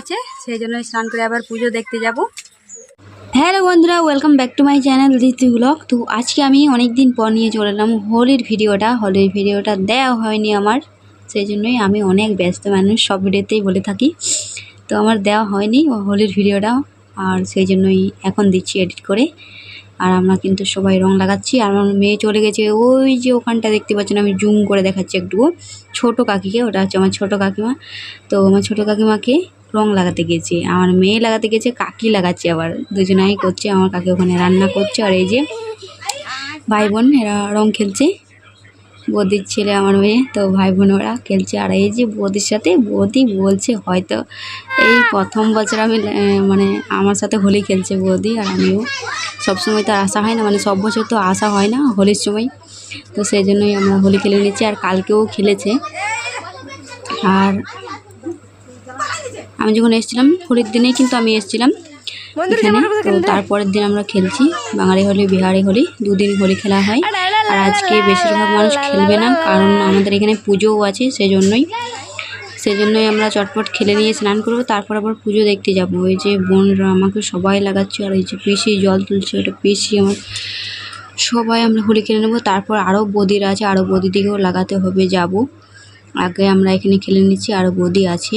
আছে, সেই জন্য স্নান করে আবার পুজো দেখতে যাব। হ্যালো বন্ধুরা welcome back to my channel Ritu blog তো আজকে আমি অনেক দিন পর নিয়ে চলে এলাম হোলির ভিডিওটা। হোলির ভিডিওটা দেওয়া হয়নি আমার, সেই জন্যই আমি অনেক ব্যস্ত মানুষ, সব ভিডিওতেই বলে থাকি। তো আমার দেওয়া হয়নি হোলির ভিডিওটা, আর সেই জন্যই এখন দিচ্ছি এডিট করে। আর আমরা কিন্তু সবাই রং লাগাচ্ছি, আর আমার মেয়ে চলে গেছে, ওই যে ওখানটা দেখতে পাচ্ছেন, আমি জুম করে দেখাচ্ছি একটু ছোট কাকিকে, ওটা হচ্ছে আমার ছোট কাকিমা। তো আমার ছোট কাকিমাকে রং লাগাতে গেছে। আমার মেয়ে লাগাতে গেছে, কাকি লাগাচ্ছে আবার। দুজনাই করছে, আমার কাকি ওখানে রান্না করছে। আর এই যে ভাই বোন এরা রং খেলছে। বৌদির ছেলে আমার মেয়ে, তো ভাই বোন ওরা খেলছে। আর এই যে বৌদির সাথে, বৌদি বলছে হয়তো এই প্রথম বছর আমি মানে আমার সাথে হোলি খেলছে বৌদি আর আমিও। সবসময় তো আসা হয় না মানে সব বছর তো আসা হয় না হোলির সময়। তো সেই জন্যই আমরা হোলি খেলে নিচ্ছি আর কালকেও খেলেছে। আর আমি যখন এসেছিলাম হোলির দিনেই কিন্তু আমি এসেছিলাম এখানে। তো তারপরের দিন আমরা খেলছি বাঙালি হোলি বিহারি হোলি দুদিন হোলি খেলা হয়। আর আজকে বেশিরভাগ মানুষ খেলবে না কারণ আমাদের এখানে পুজোও আছে সেই জন্যই সেই জন্যই আমরা চটপট খেলে নিয়ে স্নান করব তারপর আবার পুজো দেখতে যাব। ওই যে বোনরা আমাকে সবাই লাগাচ্ছে আর এই যে পিসি জল তুলছে ওটা পিসি আমার। সবাই আমরা হোলি খেলে নেব তারপর আরও বদিরা আছে আরও বদি দিকেও লাগাতে হবে যাব। আগে আমরা এখানে খেলে নিচ্ছি আরও বদি আছে।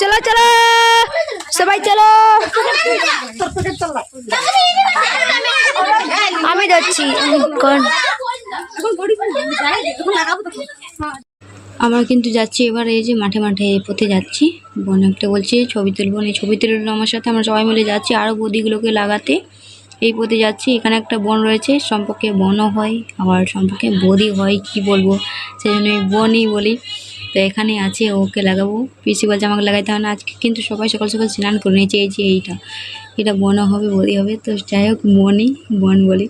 চলো চলো সবাই চলো আমি যাচ্ছি আমরা কিন্তু যাচ্ছি এবার এই যে মাঠে মাঠে পথে যাচ্ছি বোন একটা বলছে ছবি তুলবো ছবি তুললো আমার সাথে আমরা সবাই মিলে যাচ্ছি আরও বদিগুলোকে লাগাতে এই পথে যাচ্ছি। এখানে একটা বন রয়েছে। সম্পর্কে বনও হয়, আবার সম্পর্কে বদি হয়, কি বলব? সেই জন্য আমি বনই বলি। তো এখানে আছে, ওকে লাগাবো। পিসি বলছে আমাকে লাগাইতে হবে না। আজকে কিন্তু সবাই সকাল সকাল স্নান করে নিয়েছে। এই যে এইটা। এটা বনও হবে বদি হবে। তো যাই হোক বনই বন বলি।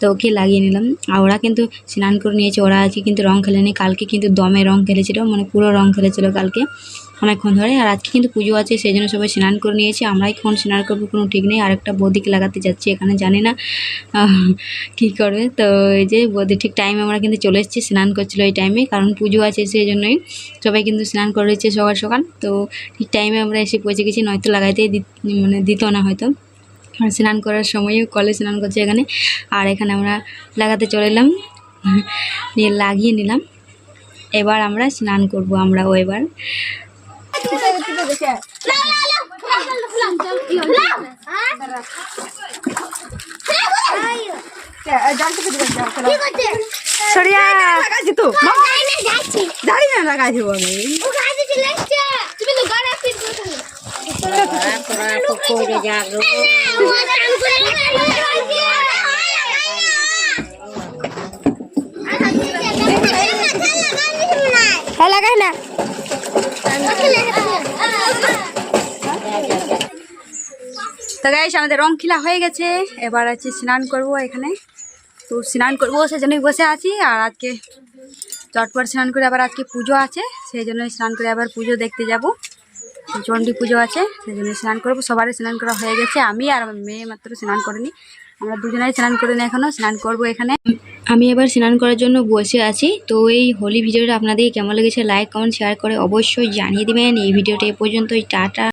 তো ওকে লাগিয়ে নিলাম। আর ওরা কিন্তু স্নান করে নিয়েছে, ওরা আজকে কিন্তু রং খেলেনি। কালকে কিন্তু দমে রং খেলেছিল মানে পুরো রং খেলেছিল কালকে অনেকক্ষণ ধরে। আর আজকে কিন্তু পুজো আছে, সেই জন্য সবাই স্নান করে নিয়েছে। আমরাই কখন স্নান করব, কোনো ঠিক নেই। আরেকটা বৌদিকে লাগাতে যাচ্ছি, এখানে জানি না কী করবে। তো এই যে বৌদি, ঠিক টাইমে আমরা কিন্তু চলে এসেছি, স্নান করছিল এই টাইমে কারণ পুজো আছে, সেই জন্যই সবাই কিন্তু স্নান করেছে সকাল সকাল। তো ঠিক টাইমে আমরা এসে পৌঁছে গেছি, নয়তো লাগাইতেই মানে দিত না হয়তো। স্নান করার সময়ও কলে স্নান করছি এখানে আর এখানে আমরা লাগাতে চলে এলাম নিয়ে লাগিয়ে নিলাম এবার আমরা স্নান করব আমরাও এবার জানি না লাগাইছি আমি হ্যাঁ লাগাই না তো গাইস আমাদের রং খেলা হয়ে গেছে। এবার আছে স্নান করব এখানে। তো স্নান করব, সেজন্যই বসে আছি, আর আজকে চটপট স্নান করে আবার আজকে পুজো আছে, সেই জন্য স্নান করে আবার পুজো দেখতে যাব। চণ্ডী পুজো আছে, সেই জন্য স্নান করব। সবারই স্নান করা হয়ে গেছে। আমি আর মেয়ে মাত্র স্নান করিনি। আমরা দুজনেই স্নান করিনি এখনও স্নান করব এখানে। আমি এবার স্নান করার জন্য বসে আছি। তো এই হোলি ভিডিওটা আপনাদের কেমন লেগেছে লাইক কমেন্ট শেয়ার করে অবশ্যই জানিয়ে দেবেন। এই ভিডিওটা এ পর্যন্তই, টাটা।